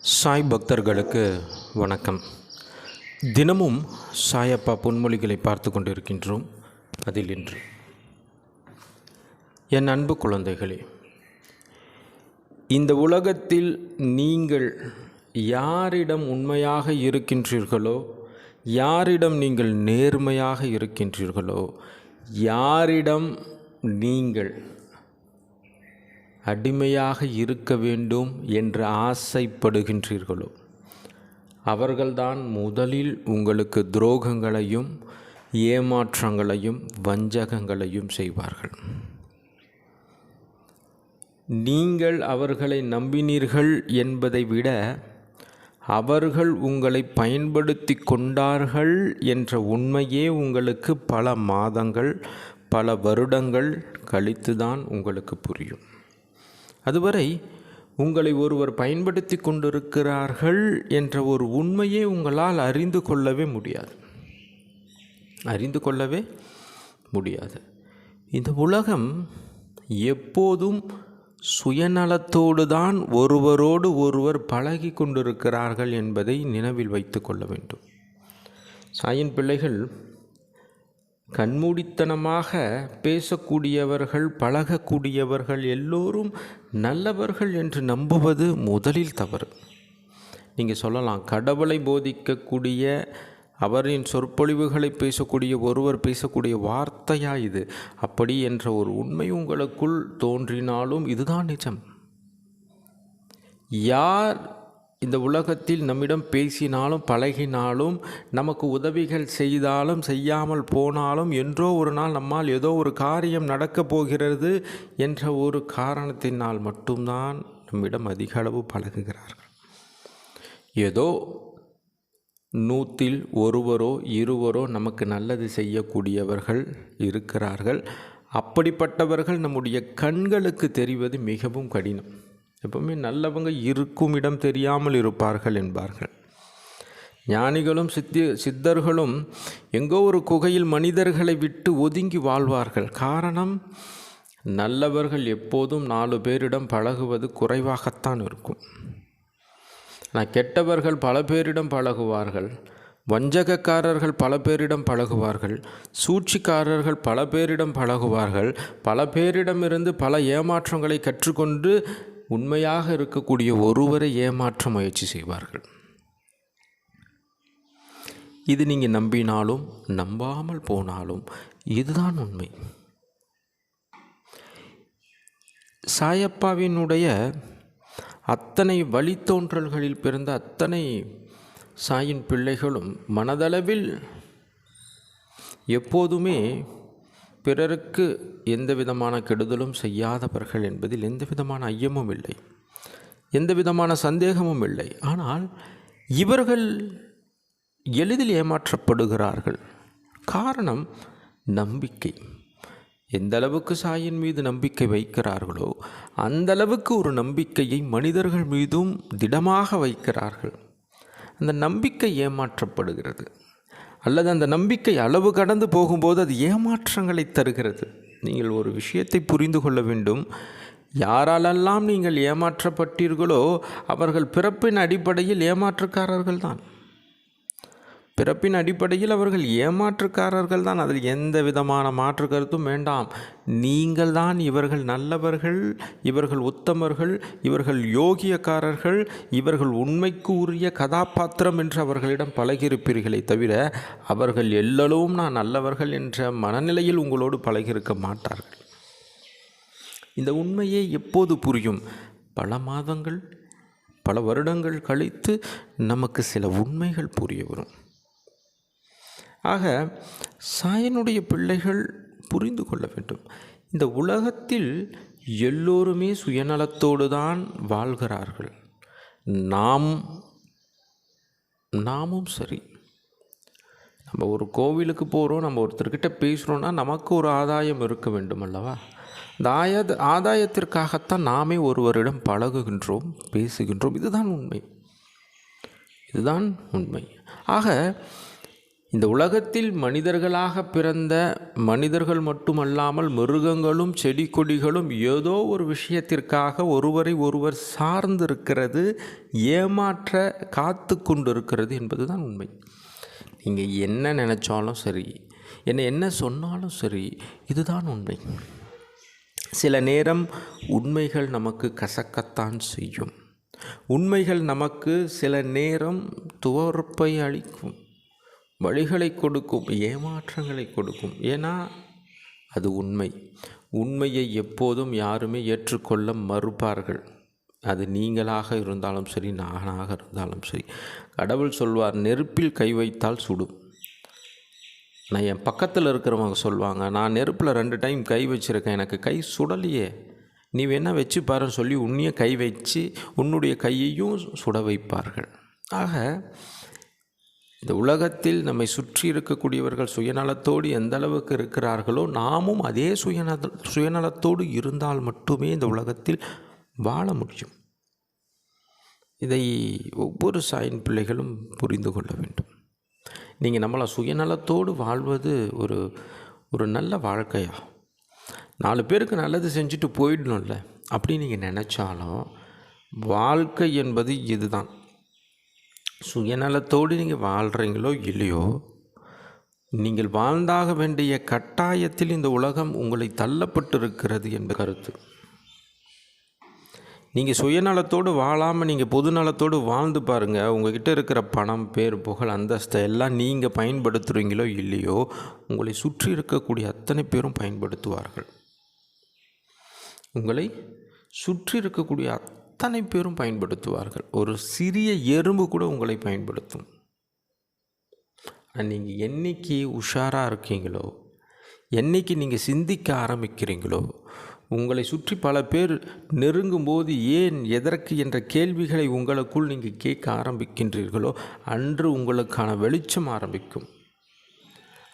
சாய் பக்தர்களுக்கு வணக்கம். தினமும் சாயப்பா பொன்மொழிகளை பார்த்து கொண்டிருக்கின்றோம். அதில் இன்று. என் அன்பு குழந்தைகளே இந்த உலகத்தில் நீங்கள் யாரிடம் உண்மையாக இருக்கின்றீர்களோ யாரிடம் நீங்கள் நேர்மையாக இருக்கின்றீர்களோ யாரிடம் நீங்கள் அடிமையாக இருக்க வேண்டும் என்று ஆசைப்படுகின்றீர்களோ? அவர்கள்தான் முதலில் உங்களுக்கு துரோகங்களையும் ஏமாற்றங்களையும் வஞ்சகங்களையும் செய்வார்கள். நீங்கள் அவர்களை நம்பினீர்கள் என்பதை விட அவர்கள் உங்களை பயன்படுத்தி கொண்டார்கள் என்ற உண்மையே உங்களுக்கு பல மாதங்கள் பல வருடங்கள் கழித்துதான் உங்களுக்கு புரியும். அதுவரை உங்களை ஒருவர் பயன்படுத்தி கொண்டிருக்கிறார்கள் என்ற ஒரு உண்மையே உங்களால் அறிந்து கொள்ளவே முடியாது. அறிந்து கொள்ளவே முடியாது. இந்த உலகம் எப்போதும் சுயநலத்தோடு தான் ஒருவரோடு ஒருவர் பழகி கொண்டிருக்கிறார்கள் என்பதை நினைவில் வைத்து கொள்ள வேண்டும். சாயின் பிள்ளைகள் கண்மூடித்தனமாக பேசக்கூடியவர்கள் பழகக்கூடியவர்கள் எல்லோரும் நல்லவர்கள் என்று நம்புவது முதலில் தவறு. நீங்கள் சொல்லலாம் கடவுளை போதிக்கக்கூடிய அவரின் சொற்பொழிவுகளை பேசக்கூடிய ஒருவர் பேசக்கூடிய வார்த்தையா இது? அப்படி என்ற ஒரு உண்மை உங்களுக்குள் தோன்றினாலும் இதுதான் நிஜம். யார் இந்த உலகத்தில் நம்மிடம் பேசினாலும் பழகினாலும் நமக்கு உதவிகள் செய்தாலும் செய்யாமல் போனாலும் என்றோ ஒரு நாள் நம்மால் ஏதோ ஒரு காரியம் நடக்கப் போகிறது என்ற ஒரு காரணத்தினால் மட்டும்தான் நம்மிடம் அதிக அளவு பழகுகிறார்கள். ஏதோ நூற்றில் ஒருவரோ இருவரோ நமக்கு நல்லது செய்யக்கூடியவர்கள் இருக்கிறார்கள். அப்படிப்பட்டவர்கள் நம்முடைய கண்களுக்கு தெரிவது மிகவும் கடினம். எப்பவுமே நல்லவங்க இருக்கும் இடம் தெரியாமல் இருப்பார்கள் என்பார்கள். ஞானிகளும் சித்தி சித்தர்களும் எங்கோ ஒரு குகையில் மனிதர்களை விட்டு ஒதுங்கி வாழ்வார்கள். காரணம் நல்லவர்கள் எப்போதும் நாலு பேரிடம் பழகுவது குறைவாகத்தான் இருக்கும். ஆனால் கெட்டவர்கள் பல பேரிடம் பழகுவார்கள். வஞ்சகக்காரர்கள் பல பேரிடம் பழகுவார்கள். சூழ்ச்சிக்காரர்கள் பல பேரிடம் பழகுவார்கள். பல பேரிடமிருந்து பல ஏமாற்றங்களை கற்றுக்கொண்டு உண்மையாக இருக்கக்கூடிய ஒருவரை ஏமாற்ற முயற்சி செய்வார்கள். இது நீங்கள் நம்பினாலும் நம்பாமல் போனாலும் இதுதான் உண்மை. சாயப்பாவினுடைய அத்தனை வழித்தோன்றல்களில் பிறந்த அத்தனை சாயின் பிள்ளைகளும் மனதளவில் எப்போதுமே பிறருக்கு எந்த விதமான கெடுதலும் செய்யாதவர்கள் என்பதில் எந்த விதமான ஐயமும் இல்லை. எந்த விதமான சந்தேகமும் இல்லை. ஆனால் இவர்கள் எளிதில் ஏமாற்றப்படுகிறார்கள். காரணம் நம்பிக்கை. எந்த அளவுக்கு சாயின் மீது நம்பிக்கை வைக்கிறார்களோ அந்த அளவுக்கு ஒரு நம்பிக்கையை மனிதர்கள் மீதும் திடமாக வைக்கிறார்கள். அந்த நம்பிக்கை ஏமாற்றப்படுகிறது. அல்லது அந்த நம்பிக்கை அளவு கடந்து போகும்போது அது ஏமாற்றங்களை தருகிறது. நீங்கள் ஒரு விஷயத்தை புரிந்து கொள்ள வேண்டும். யாராலெல்லாம் நீங்கள் ஏமாற்றப்பட்டீர்களோ அவர்கள் பிறப்பின் அடிப்படையில் ஏமாற்றுக்காரர்கள் தான் பிறப்பின் அடிப்படையில் அவர்கள் ஏமாற்றுக்காரர்கள் தான். அதில் எந்த விதமான மாற்று கருத்தும் வேண்டாம். நீங்கள் தான் இவர்கள் நல்லவர்கள் இவர்கள் உத்தமர்கள் இவர்கள் யோகியக்காரர்கள் இவர்கள் உண்மைக்கு உரிய கதாபாத்திரம் என்று அவர்களிடம் பழகியிருப்பீர்களே தவிர அவர்கள் எல்லளவும் நான் நல்லவர்கள் என்ற மனநிலையில் உங்களோடு பழகியிருக்க மாட்டார்கள். இந்த உண்மையே எப்போது புரியும்? பல மாதங்கள் பல வருடங்கள் கழித்து நமக்கு சில உண்மைகள் புரிய வரும். ஆக சாயனுடைய பிள்ளைகள் புரிந்து கொள்ள வேண்டும். இந்த உலகத்தில் எல்லோருமே சுயநலத்தோடு தான் வாழ்கிறார்கள். நாம் நாமும் சரி. நம்ம ஒரு கோவிலுக்கு போகிறோம் நம்ம ஒருத்தர்கிட்ட பேசுகிறோன்னா நமக்கு ஒரு ஆதாயம் இருக்க வேண்டும் அல்லவா? இந்த ஆய ஆதாயத்திற்காகத்தான் நாமே ஒருவரிடம் பழகுகின்றோம் பேசுகின்றோம். இதுதான் உண்மை. இதுதான் உண்மை. ஆக இந்த உலகத்தில் மனிதர்களாக பிறந்த மனிதர்கள் மட்டுமல்லாமல் மிருகங்களும் செடி கொடிகளும் ஏதோ ஒரு விஷயத்திற்காக ஒருவரை ஒருவர் சார்ந்திருக்கிறது ஏமாற்ற காத்து கொண்டிருக்கிறது என்பதுதான் உண்மை. நீங்கள் என்ன நினச்சாலும் சரி என்ன என்ன சொன்னாலும் சரி இதுதான் உண்மை. சில நேரம் உண்மைகள் நமக்கு கசக்கத்தான் செய்யும். உண்மைகள் நமக்கு சில நேரம் துவர்ப்பை அளிக்கும். வழிகளை கொடுக்கும் ஏமாற்றங்களை கொடுக்கும். ஏன்னா அது உண்மை. உண்மையை எப்போதும் யாருமே ஏற்றுக்கொள்ள மறுப்பார்கள். அது நீங்களாக இருந்தாலும் சரி நானாக இருந்தாலும் சரி. கடவுள் சொல்வார் நெருப்பில் கை வைத்தால் சுடும். நான் என் பக்கத்தில் இருக்கிறவங்க சொல்லுவாங்க நான் நெருப்பில் ரெண்டு டைம் கை வச்சுருக்கேன் எனக்கு கை சுடலையே. நீ வேணால் வச்சு பாருன்னு சொல்லி உன்னைய கை வச்சு உன்னுடைய கையையும் சுட வைப்பார்கள். ஆக இந்த உலகத்தில் நம்மை சுற்றி இருக்கக்கூடியவர்கள் சுயநலத்தோடு எந்த அளவுக்கு இருக்கிறார்களோ நாமும் அதே சுயநல சுயநலத்தோடு இருந்தால் மட்டுமே இந்த உலகத்தில் வாழ முடியும். இதை ஒவ்வொரு சாயின் பிள்ளைகளும் புரிந்து கொள்ள வேண்டும். நீங்கள் நம்மளை சுயநலத்தோடு வாழ்வது ஒரு ஒரு நல்ல வாழ்க்கையா? நாலு பேருக்கு நல்லது செஞ்சுட்டு போயிடணும்ல. அப்படின்னு நீங்கள் நினச்சாலும் வாழ்க்கை என்பது இதுதான். சுயநலத்தோடு நீங்கள் வாழ்கிறீங்களோ இல்லையோ நீங்கள் வாழ்ந்தாக வேண்டிய கட்டாயத்தில் இந்த உலகம் உங்களை தள்ளப்பட்டிருக்கிறது என்ற கருத்து. நீங்கள் சுயநலத்தோடு வாழாமல் நீங்கள் பொதுநலத்தோடு வாழ்ந்து பாருங்கள் உங்ககிட்ட இருக்கிற பணம் பேர் புகழ் அந்தஸ்தை எல்லாம் நீங்கள் பயன்படுத்துகிறீங்களோ இல்லையோ உங்களை சுற்றி இருக்கக்கூடிய அத்தனை பேரும் பயன்படுத்துவார்கள். உங்களை சுற்றி இருக்கக்கூடிய அத்தனை பேரும் பயன்படுத்துவார்கள்? ஒரு சிறிய எறும்பு கூட உங்களை பயன்படுத்தும். நீங்கள் என்னைக்கு உஷாராக இருக்கீங்களோ என்னைக்கு நீங்கள் சிந்திக்க ஆரம்பிக்கிறீங்களோ உங்களை சுற்றி பல பேர் நெருங்கும்போது ஏன் எதற்கு என்ற கேள்விகளை உங்களுக்குள் நீங்கள் கேட்க ஆரம்பிக்கின்றீர்களோ அன்று உங்களுக்கான வெளிச்சம் ஆரம்பிக்கும்.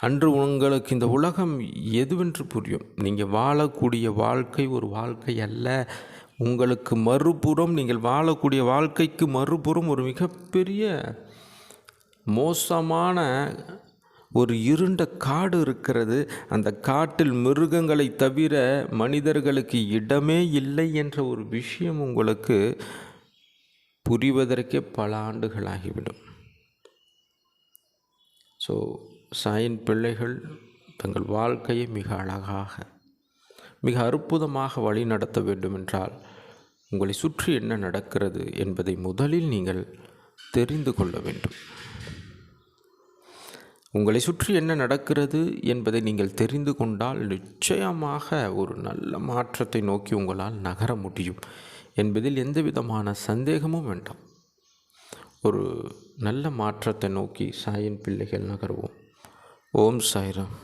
அன்று உங்களுக்கு இந்த உலகம் எதுவென்று புரியும். நீங்கள் வாழக்கூடிய வாழ்க்கை ஒரு வாழ்க்கை அல்ல. உங்களுக்கு மறுபுறம் நீங்கள் வாழக்கூடிய வாழ்க்கைக்கு மறுபுறம் ஒரு மிகப்பெரிய மோசமான ஒரு இருண்ட காடு இருக்கிறது. அந்த காட்டில் மிருகங்களை தவிர மனிதர்களுக்கு இடமே இல்லை என்ற ஒரு விஷயம் உங்களுக்கு புரிவதற்கே பல ஆண்டுகள் ஆகிவிடும். ஸோ சாயின் பிள்ளைகள் தங்கள் வாழ்க்கையை மிக அழகாக மிக அற்புதமாக வழி நடத்த வேண்டுமென்றால் உங்களை சுற்றி என்ன நடக்கிறது என்பதை முதலில் நீங்கள் தெரிந்து கொள்ள வேண்டும். உங்களை சுற்றி என்ன நடக்கிறது என்பதை நீங்கள் தெரிந்து கொண்டால் நிச்சயமாக ஒரு நல்ல மாற்றத்தை நோக்கி உங்களால் நகர முடியும் என்பதில் எந்த விதமான சந்தேகமும் வேண்டாம். ஒரு நல்ல மாற்றத்தை நோக்கி சாயின் பிள்ளைகள் நகர்வோம். ஓம் சாய்ராம்.